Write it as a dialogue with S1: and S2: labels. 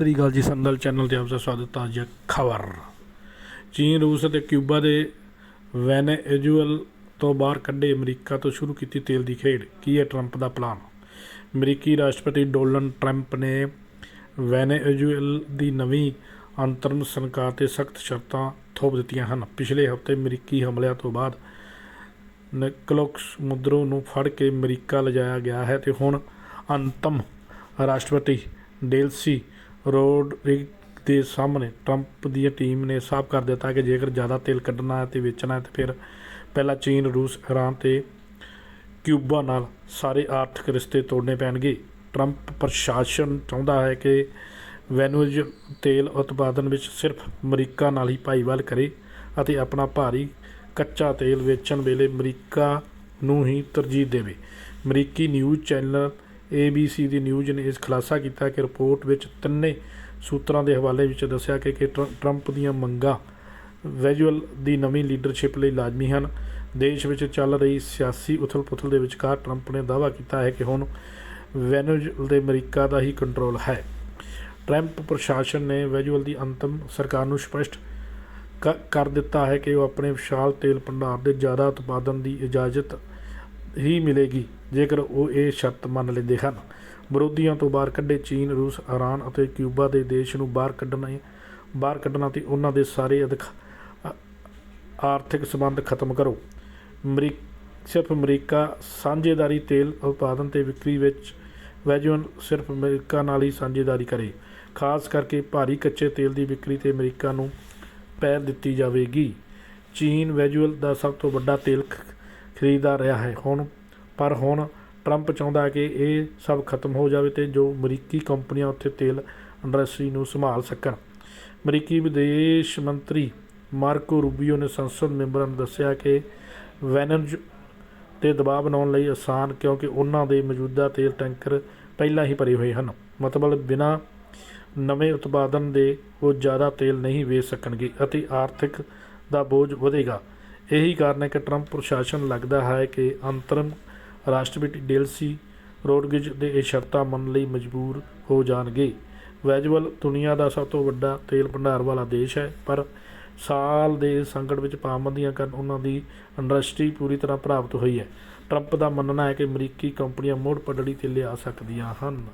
S1: ਸ੍ਰੀ ਅਕਾਲ ਜੀ, ਸੰਦਲ ਚੈਨਲ ਤੇ ਆਪ ਦਾ ਸਵਾਗਤ ਹੈ ਅੱਜ ਖਬਰ। ਚੀਨ, ਰੂਸ ਅਤੇ ਕਿਊਬਾ ਦੇ ਵੈਨੇਜ਼ੁਏਲ ਤੋਂ ਬਾਹਰ ਕੱਢੇ ਅਮਰੀਕਾ ਤੋਂ ਸ਼ੁਰੂ ਕੀਤੀ ਤੇਲ ਦੀ ਖੇਡ। ਕੀ ਹੈ ਟਰੰਪ ਦਾ ਪਲਾਨ? ਅਮਰੀਕੀ ਰਾਸ਼ਟਰਪਤੀ ਡੋਨਲਡ ਟਰੰਪ ਨੇ ਵੈਨੇਜ਼ੁਏਲ ਦੀ ਨਵੀਂ ਅੰਤਰਮ ਸਰਕਾਰ ਤੇ ਸਖਤ ਸ਼ਰਤਾਂ ਥੋਪ ਦਿੱਤੀਆਂ ਹਨ। ਪਿਛਲੇ ਹਫ਼ਤੇ ਅਮਰੀਕੀ ਹਮਲਿਆਂ ਤੋਂ ਬਾਅਦ ਨਿਕੋਲਸ ਮੁਦਰੋ ਨੂੰ ਫੜ ਕੇ ਅਮਰੀਕਾ ਲਿਜਾਇਆ ਗਿਆ ਹੈ ਤੇ ਹੁਣ ਅੰਤਮ ਰਾਸ਼ਟਰਪਤੀ ਡੇਲਸੀ ਰੋਡਰਿਗ ਦੇ ਸਾਹਮਣੇ ਟਰੰਪ ਦੀ ਟੀਮ ਨੇ ਸਾਫ਼ ਕਰ ਦਿੱਤਾ ਕਿ ਜੇਕਰ ਜ਼ਿਆਦਾ ਤੇਲ ਕੱਢਣਾ ਅਤੇ ਵੇਚਣਾ ਹੈ ਤੇ ਫਿਰ ਪਹਿਲਾਂ ਚੀਨ, ਰੂਸ, ਇਰਾਨ ਤੇ ਕਿਊਬਾ ਨਾਲ ਸਾਰੇ ਆਰਥਿਕ ਰਿਸ਼ਤੇ ਤੋੜਨੇ ਪੈਣਗੇ। ਟਰੰਪ ਪ੍ਰਸ਼ਾਸਨ ਚਾਹੁੰਦਾ ਹੈ ਕਿ ਵੈਨੇਜ਼ੁਏਲ ਤੇਲ ਉਤਪਾਦਨ ਵਿੱਚ ਸਿਰਫ ਅਮਰੀਕਾ ਨਾਲ ਹੀ ਭਾਈਵਾਲ ਕਰੇ ਅਤੇ ਆਪਣਾ ਭਾਰੀ ਕੱਚਾ ਤੇਲ ਵੇਚਣ ਵੇਲੇ ਅਮਰੀਕਾ ਨੂੰ ਹੀ ਤਰਜੀਹ ਦੇਵੇ। ਅਮਰੀਕੀ ਨਿਊਜ਼ ਚੈਨਲ ABC ਦੀ ਨਿਊਜ਼ ਨੇ ਇਸ ਖੁਲਾਸਾ ਕੀਤਾ ਕਿ ਰਿਪੋਰਟ ਵਿੱਚ ਤਿੰਨੇ ਸੂਤਰਾਂ ਦੇ ਹਵਾਲੇ ਵਿੱਚ ਦੱਸਿਆ ਕਿ ਕਿ ਟਰ- ਟਰੰਪ ਦੀਆਂ ਮੰਗਾਂ ਵੈਜੂਅਲ ਦੀ ਨਵੀਂ ਲੀਡਰਸ਼ਿਪ ਲਈ ਲਾਜ਼ਮੀ ਹਨ। ਦੇਸ਼ ਵਿੱਚ ਚੱਲ ਰਹੀ ਸਿਆਸੀ ਉਥਲ-ਪੁਥਲ ਦੇ ਵਿਚਕਾਰ ਟਰੰਪ ਨੇ ਦਾਅਵਾ ਕੀਤਾ ਹੈ ਕਿ ਹੁਣ ਵੈਨੇਜ਼ੁਏਲ ਦੇ ਅਮਰੀਕਾ ਦਾ ਹੀ ਕੰਟਰੋਲ ਹੈ। ਟਰੰਪ ਪ੍ਰਸ਼ਾਸਨ ਨੇ ਵੈਜੂਅਲ ਦੀ ਅੰਤਮ ਸਰਕਾਰ ਨੂੰ ਸਪਸ਼ਟ ਕ- ਕਰ ਦਿੱਤਾ ਹੈ ਕਿ ਉਹ ਆਪਣੇ ਵਿਸ਼ਾਲ ਤੇਲ ਭੰਡਾਰ ਦੇ ਜ਼ਿਆਦਾ ਉਤਪਾਦਨ ਦੀ ਇਜਾਜ਼ਤ ਹੀ ਮਿਲੇਗੀ, ਜੇਕਰ ਉਹ ਇਹ ਸ਼ਰਤ ਮੰਨ ਲੈਂਦੇ ਹਨ। ਵਿਰੋਧੀਆਂ ਤੋਂ ਬਾਹਰ ਕੱਢੇ ਚੀਨ, ਰੂਸ, ਇਰਾਨ ਅਤੇ ਕਿਊਬਾ ਦੇ ਦੇਸ਼ ਨੂੰ ਬਾਹਰ ਕੱਢਣਾ ਬਾਹਰ ਕੱਢਣਾ ਤੇ ਉਹਨਾਂ ਦੇ ਸਾਰੇ ਅਧਿਕ ਆਰਥਿਕ ਸੰਬੰਧ ਖਤਮ ਕਰੋ। ਅਮਰੀਕ ਸਿਰਫ ਅਮਰੀਕਾ ਸਾਂਝੇਦਾਰੀ ਤੇਲ ਉਤਪਾਦਨ ਤੇ ਵਿਕਰੀ ਵਿੱਚ ਵੈਜੂਨ ਸਿਰਫ ਅਮਰੀਕਾ ਨਾਲ ਹੀ ਸਾਂਝੇਦਾਰੀ ਕਰੇ। ਖਾਸ ਕਰਕੇ ਭਾਰੀ ਕੱਚੇ ਤੇਲ ਦੀ ਵਿਕਰੀ ਤੇ ਅਮਰੀਕਾ ਨੂੰ ਪੈਰ ਦਿੱਤੀ ਜਾਵੇਗੀ। ਚੀਨ ਵੈਜੂਅਲ ਦਾ ਸਭ ਤੋਂ ਵੱਡਾ ਤੇਲ ਖਰੀਦਦਾ ਰਿਹਾ ਹੈ। ਹੁਣ, ਪਰ ਹੁਣ ਟਰੰਪ ਚਾਹੁੰਦਾ ਹੈ ਕਿ ਇਹ ਸਭ ਖਤਮ ਹੋ ਜਾਵੇ ਤੇ ਜੋ ਅਮਰੀਕੀ ਕੰਪਨੀਆਂ ਉੱਥੇ ਤੇਲ ਇੰਡਸਟਰੀ ਨੂੰ ਸੰਭਾਲ ਸਕਣ। ਅਮਰੀਕੀ ਵਿਦੇਸ਼ ਮੰਤਰੀ ਮਾਰਕੋ ਰੂਬੀਓ ਨੇ ਸੰਸਦ ਮੈਂਬਰਾਂ ਨੂੰ ਦੱਸਿਆ ਕਿ ਵੈਨਜ਼ ਤੇ ਦਬਾਅ ਬਣਾਉਣ ਲਈ ਆਸਾਨ ਕਿਉਂਕਿ ਉਹਨਾਂ ਦੇ ਮੌਜੂਦਾ ਤੇਲ ਟੈਂਕਰ ਪਹਿਲਾਂ ਹੀ ਭਰੇ ਹੋਏ ਹਨ। ਮਤਲਬ ਬਿਨਾਂ ਨਵੇਂ ਉਤਪਾਦਨ ਦੇ ਉਹ ਜ਼ਿਆਦਾ ਤੇਲ ਨਹੀਂ ਵੇਚ ਸਕਣਗੇ ਅਤੇ ਆਰਥਿਕ ਦਾ ਬੋਝ ਵਧੇਗਾ। ਇਹੀ ਕਾਰਨ ਹੈ ਕਿ ਟਰੰਪ ਪ੍ਰਸ਼ਾਸਨ ਲੱਗਦਾ ਹੈ ਕਿ ਅੰਤਰਮ ਰਾਸ਼ਟਰਪਤੀ ਡੇਲਸੀ ਰੋਡਗਿਜ ਦੇ ਇਹ ਸ਼ਰਤਾਂ ਮੰਨਣ ਲਈ ਮਜਬੂਰ ਹੋ ਜਾਣਗੇ। ਵੈਜੂਅਲ ਦੁਨੀਆ ਦਾ ਸਭ ਤੋਂ ਵੱਡਾ ਤੇਲ ਭੰਡਾਰ ਵਾਲਾ ਦੇਸ਼ ਹੈ, ਪਰ ਸਾਲ ਦੇ ਸੰਕਟ ਵਿੱਚ ਪਾਬੰਦੀਆਂ ਕਾਰਨ ਉਹਨਾਂ ਦੀ ਇੰਡਸਟਰੀ ਪੂਰੀ ਤਰ੍ਹਾਂ ਪ੍ਰਭਾਵਿਤ ਹੋਈ ਹੈ। ਟਰੰਪ ਦਾ ਮੰਨਣਾ ਹੈ ਕਿ ਅਮਰੀਕੀ ਕੰਪਨੀਆਂ ਮੁੜ ਪਟੜੀ ਤੇ ਲਿਆ ਸਕਦੀਆਂ ਹਨ।